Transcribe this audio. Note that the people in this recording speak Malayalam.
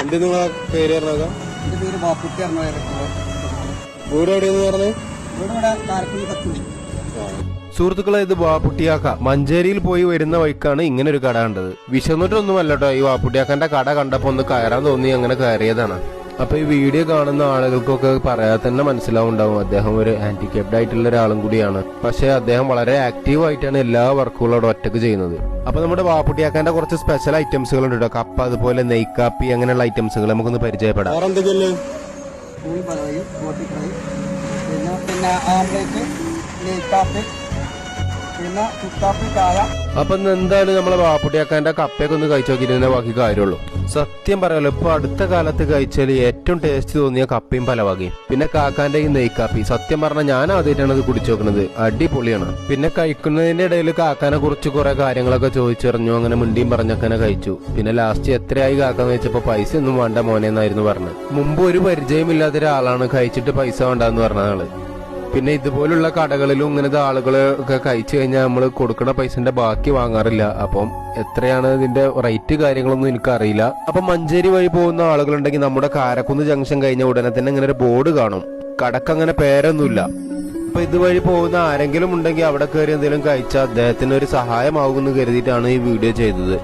എന്ത് നിങ്ങളെ പേര് പറഞ്ഞത്? എന്റെ പേര് ബാപ്പുട്ടി എറണാകുളം വീട് എവിടെയെന്ന് പറഞ്ഞു? ഇവിടെ ഇവിടെ കത്തുണ്ട് സുഹൃത്തുക്കളെ ഇത് വാപ്പുട്ടിയാക്ക. മഞ്ചേരിയിൽ പോയി വരുന്ന വഴിക്കാണ് ഇങ്ങനെ ഒരു കട കണ്ടത്. വിശന്നിട്ടൊന്നുമല്ല അല്ലട്ടോ ഈ വാപ്പുട്ടിയാക്കന്റെ കട കണ്ടപ്പോ ഒന്ന് കയറാൻ തോന്നി അങ്ങനെ കയറിയതാണ്. അപ്പൊ ഈ വീഡിയോ കാണുന്ന ആളുകൾക്കൊക്കെ പറയാതെ തന്നെ മനസ്സിലാവുണ്ടാവും. അദ്ദേഹം ഒരു ഹാൻഡിക്യാപ്ഡ് ആയിട്ടുള്ള ഒരാളും കൂടിയാണ്. പക്ഷെ അദ്ദേഹം വളരെ ആക്റ്റീവ് ആയിട്ടാണ് എല്ലാ വർക്കുകളും അവിടെ ഒറ്റയ്ക്ക് ചെയ്യുന്നത്. അപ്പൊ നമ്മുടെ വാപ്പുട്ടിയാക്കാന്റെ കുറച്ച് സ്പെഷ്യൽ ഐറ്റംസുകൾ ഉണ്ട് കേട്ടോ. കപ്പ അതുപോലെ നെയ്ക്കാപ്പി അങ്ങനെയുള്ള ഐറ്റംസുകൾ നമുക്കൊന്ന് പരിചയപ്പെടാം. പിന്നെ നെയ്ക്കാപ്പ് പിന്നെ ചുക്കാപ്പി അപ്പൊ എന്താണ് എന്തായാലും നമ്മളെ വാപ്പുട്ടിയാക്കാന്റെ കപ്പയൊക്കെ ഒന്ന് കഴിച്ചു നോക്കിയിട്ട് ബാക്കി കാര്യമുള്ളൂ. സത്യം പറയാലോ ഇപ്പൊ അടുത്ത കാലത്ത് കഴിച്ചാൽ ഏറ്റവും ടേസ്റ്റ് തോന്നിയ കപ്പയും പലവകയും പിന്നെ കാക്കാന്റെ ഈ നെയ്ക്കാപ്പി സത്യം പറഞ്ഞാൽ ഞാൻ ആദ്യമായിട്ടാണ് ഇത് കുടിച്ചു നോക്കുന്നത്. അടിപൊളിയാണ്. പിന്നെ കഴിക്കുന്നതിന്റെ ഇടയിൽ കാക്കാനെ കുറിച്ച് കുറെ കാര്യങ്ങളൊക്കെ ചോദിച്ചറിഞ്ഞു അങ്ങനെ മിണ്ടിയും പറഞ്ഞൊക്കെ കഴിച്ചു. പിന്നെ ലാസ്റ്റ് എത്രയായി കാക്കാന്ന് വെച്ചപ്പോ പൈസ ഒന്നും വേണ്ട മോനെ എന്നായിരുന്നു പറഞ്ഞത് മുമ്പ് ഒരു പരിചയമില്ലാത്ത ഒരാളാണ് കഴിച്ചിട്ട് പൈസ വേണ്ടെന്ന് പറഞ്ഞ ആൾ. പിന്നെ ഇതുപോലുള്ള കടകളിലും ഇങ്ങനത്തെ ആളുകൾ ഒക്കെ കഴിച്ചു കഴിഞ്ഞാൽ നമ്മൾ കൊടുക്കുന്ന പൈസന്റെ ബാക്കി വാങ്ങാറില്ല. അപ്പം എത്രയാണ് ഇതിന്റെ റേറ്റ് കാര്യങ്ങളൊന്നും എനിക്കറിയില്ല. അപ്പൊ മഞ്ചേരി വഴി പോകുന്ന ആളുകളുണ്ടെങ്കിൽ നമ്മുടെ കാരക്കുന്ന് ജംഗ്ഷൻ കഴിഞ്ഞ ഉടനെ തന്നെ ഇങ്ങനെ ഒരു ബോർഡ് കാണും. കടക്ക് അങ്ങനെ പേരൊന്നുമില്ല. അപ്പൊ ഇതുവഴി പോകുന്ന ആരെങ്കിലും ഉണ്ടെങ്കിൽ അവിടെ കയറി എന്തെങ്കിലും കഴിച്ചാൽ അദ്ദേഹത്തിന് ഒരു സഹായമാകുമെന്ന് കരുതിയിട്ടാണ് ഈ വീഡിയോ ചെയ്തത്.